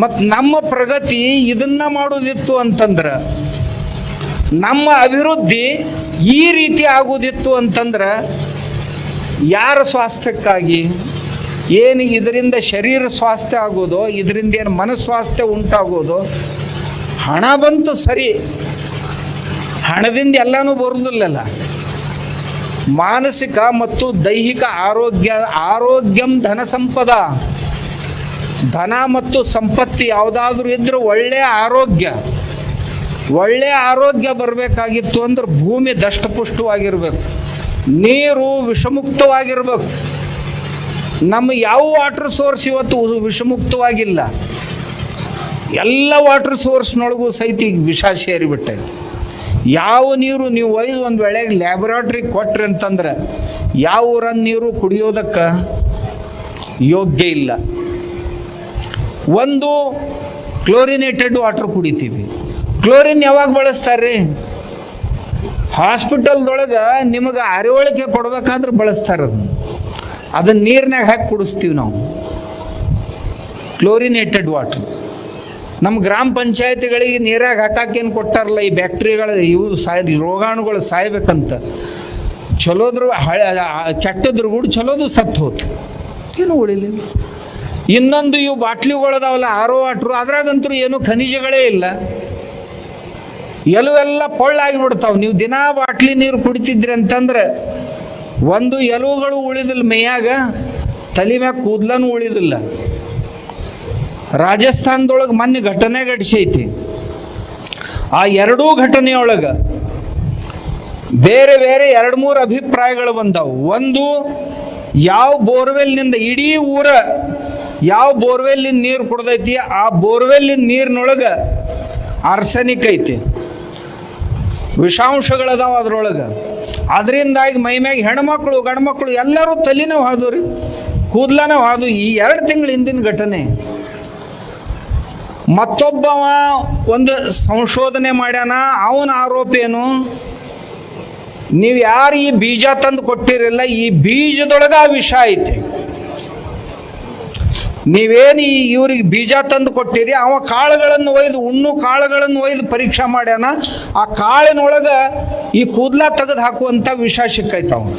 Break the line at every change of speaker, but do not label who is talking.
ಮತ್ತು ನಮ್ಮ ಪ್ರಗತಿ ಇದನ್ನ ಮಾಡೋದಿತ್ತು ಅಂತಂದ್ರ, ನಮ್ಮ ಅಭಿವೃದ್ಧಿ ಈ ರೀತಿ ಆಗೋದಿತ್ತು ಅಂತಂದ್ರ, ಯಾರ ಸ್ವಾಸ್ಥ್ಯಕ್ಕಾಗಿ? ಏನು ಇದರಿಂದ ಶರೀರ ಸ್ವಾಸ್ಥ್ಯ ಆಗೋದು, ಇದರಿಂದ ಏನು ಮನಸ್ವಾಸ್ಥ್ಯ ಉಂಟಾಗೋದು, ಹಣ ಬಂತು ಸರಿ. ಹಣದಿಂದ ಎಲ್ಲನೂ ಬರುವುದಿಲ್ಲಲ್ಲ ಮಾನಸಿಕ ಮತ್ತು ದೈಹಿಕ ಆರೋಗ್ಯ, ಆರೋಗ್ಯಂ ಧನ ಸಂಪದ. ಧನ ಮತ್ತು ಸಂಪತ್ತಿ ಯಾವುದಾದ್ರೂ ಇದ್ರೆ ಒಳ್ಳೆಯ ಆರೋಗ್ಯ. ಒಳ್ಳೆಯ ಆರೋಗ್ಯ ಬರಬೇಕಾಗಿತ್ತು ಅಂದ್ರೆ ಭೂಮಿ ದಷ್ಟಪುಷ್ಟವಾಗಿರ್ಬೇಕು. ನೀರು ವಿಷಮುಕ್ತವಾಗಿರ್ಬೇಕು. ನಮ್ಮ ಯಾವ ವಾಟರ್ ಸೋರ್ಸ್ ಇವತ್ತು ವಿಷಮುಕ್ತವಾಗಿಲ್ಲ. ಎಲ್ಲ ವಾಟರ್ ಸೋರ್ಸ್ನೊಳಗೂ ಸಹಿತ ಈಗ ವಿಷ ಸೇರಿಬಿಟ್ಟೈತೆ. ಯಾವ ನೀರು ನೀವು ಒಯ್ದು ಒಂದು ವೇಳೆ ಲ್ಯಾಬೊರೇಟ್ರಿಗೆ ಕೊಟ್ರಿ ಅಂತಂದ್ರೆ ಯಾವ ಊರನ್ನ ನೀರು ಕುಡಿಯೋದಕ್ಕೆ ಯೋಗ್ಯ ಇಲ್ಲ. ಒಂದು ಕ್ಲೋರಿನೇಟೆಡ್ ವಾಟರ್ ಕುಡಿತೀವಿ. ಕ್ಲೋರಿನ್ ಯಾವಾಗ ಬಳಸ್ತಾರೆ? ಹಾಸ್ಪಿಟಲ್ದೊಳಗೆ ನಿಮಗೆ ಅರಿವಳಿಕೆ ಕೊಡ್ಬೇಕಾದ್ರೆ ಬಳಸ್ತಾರೆ ಅದನ್ನು. ಅದನ್ನ ನೀರಿನಾಗ ಹಾಕಿ ಕುಡಿಸ್ತೀವಿ ನಾವು. Chlorinated water. ನಮ್ಮ ಗ್ರಾಮ ಪಂಚಾಯತಿಗಳಿಗೆ ನೀರಾಗ ಹಾಕಾಕೇನು ಕೊಟ್ಟಾರಲ್ಲ ಈ ಬ್ಯಾಕ್ಟ್ರಿಗಳು ಇವು ಸಾಯ್ ರೋಗಾಣುಗಳು ಸಾಯ್ಬೇಕಂತ. ಚಲೋದ್ರು ಹಳೆ, ಕೆಟ್ಟದ್ರ ಕೂಡ ಚಲೋದು ಸತ್ತು ಹೋತು. ಏನು ಉಳಿಲಿಲ್ಲ. ಇನ್ನೊಂದು ಇವು ಬಾಟ್ಲಿಗಳದಾವಲ್ಲ, ಆರೋ ವಾಟ್ರು ಅದ್ರಾಗಂತೂ ಏನು ಖನಿಜಗಳೇ ಇಲ್ಲ. ಎಲುವೆಲ್ಲ ಪೊಳ್ಳಾಗಿ ಬಿಡ್ತಾವೆ ನೀವು ದಿನಾ ಬಾಟ್ಲಿ ನೀರು ಕುಡಿತಿದ್ರಿ ಅಂತಂದ್ರೆ, ಒಂದು ಎಲುವುಗಳು ಉಳಿದಿಲ್ಲ ಮೇಯಾಗ, ತಲೆ ಮ್ಯಾಗ ಕೂದ್ಲನೂ ಉಳಿದಿಲ್ಲ. ರಾಜಸ್ಥಾನದೊಳಗೆ ಮೊನ್ನೆ ಘಟನೆ ಘಟಿಸೈತಿ. ಆ ಎರಡೂ ಘಟನೆಯೊಳಗೆ ಬೇರೆ ಬೇರೆ ಎರಡು ಮೂರು ಅಭಿಪ್ರಾಯಗಳು ಬಂದವು. ಒಂದು, ಯಾವ ಬೋರ್ವೆಲ್ನಿಂದ ಇಡೀ ಊರ ಯಾವ ಬೋರ್ವೆಲ್ಲಿನ ನೀರು ಕುಡ್ದೈತಿ, ಆ ಬೋರ್ವೆಲ್ಲಿನ ನೀರಿನೊಳಗೆ ಆರ್ಸೆನಿಕ್ ಐತಿ. ವಿಷಾಂಶಗಳದಾವ ಅದ್ರೊಳಗೆ. ಅದರಿಂದಾಗಿ ಮೈಮ್ಯಾಗ ಹೆಣ್ಮಕ್ಳು, ಗಂಡ್ಮಕ್ಳು ಎಲ್ಲರೂ ತಲೆನೂ ಹಾದು ರೀ ಕೂದ್ಲನೂ ಹಾದು. ಈ ಎರಡು ತಿಂಗಳ ಹಿಂದಿನ ಘಟನೆ. ಮತ್ತೊಬ್ಬವ ಒಂದು ಸಂಶೋಧನೆ ಮಾಡ್ಯಾನ, ಅವನ ಆರೋಪ ಏನು? ನೀವು ಯಾರು ಈ ಬೀಜ ತಂದು ಕೊಟ್ಟಿರಲ್ಲ ಈ ಬೀಜದೊಳಗೆ ಆ ವಿಷ ಐತಿ. ನೀವೇನು ಇವ್ರಿಗೆ ಬೀಜ ತಂದು ಕೊಟ್ಟಿರಿ, ಅವ ಕಾಳುಗಳನ್ನು ಒಯ್ದು, ಉಣ್ಣು ಕಾಳುಗಳನ್ನು ಒಯ್ದು ಪರೀಕ್ಷೆ ಮಾಡ್ಯಾನ, ಆ ಕಾಳಿನೊಳಗೆ ಈ ಕೂದಲ ತೆಗೆದು ಹಾಕುವಂಥ ವಿಷ ಸಿಕ್ಕೈತೆ ಅವನು